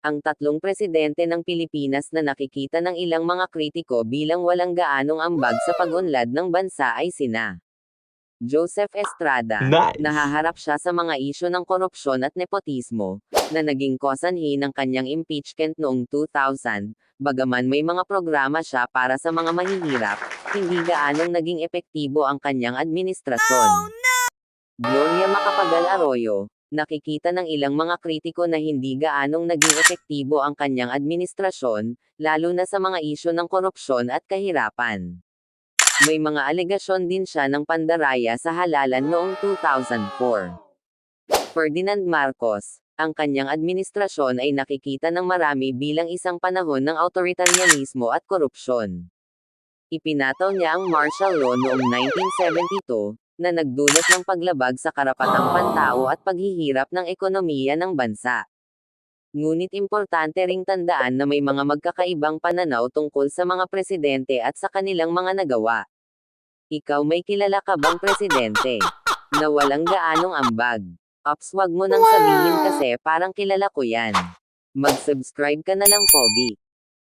Ang tatlong presidente ng Pilipinas na nakikita ng ilang mga kritiko bilang walang gaanong ambag sa pag-unlad ng bansa ay sina Joseph Estrada, Nice. nahaharap siya sa mga isyo ng korupsyon at nepotismo, na naging kosanhi ng kanyang impeachment noong 2000, bagaman may mga programa siya para sa mga mahihirap, hindi gaanong naging epektibo ang kanyang administrasyon. Gloria Macapagal Arroyo, nakikita ng ilang mga kritiko na hindi gaanong naging epektibo ang kanyang administrasyon, lalo na sa mga isyo ng korupsyon at kahirapan. May mga alegasyon din siya ng pandaraya sa halalan noong 2004. Ferdinand Marcos, ang kanyang administrasyon ay nakikita ng marami bilang isang panahon ng autoritarianismo at korupsyon. Ipinataw niya ang martial law noong 1972, na nagdulot ng paglabag sa karapatang pantao at paghihirap ng ekonomiya ng bansa. Ngunit importante ring tandaan na may mga magkakaibang pananaw tungkol sa mga presidente at sa kanilang mga nagawa. Ikaw may kilala ka bang presidente? Na walang gaanong ambag. Ops wag mo nang sabihin kasi parang kilala ko yan. Mag-subscribe ka na lang pogi.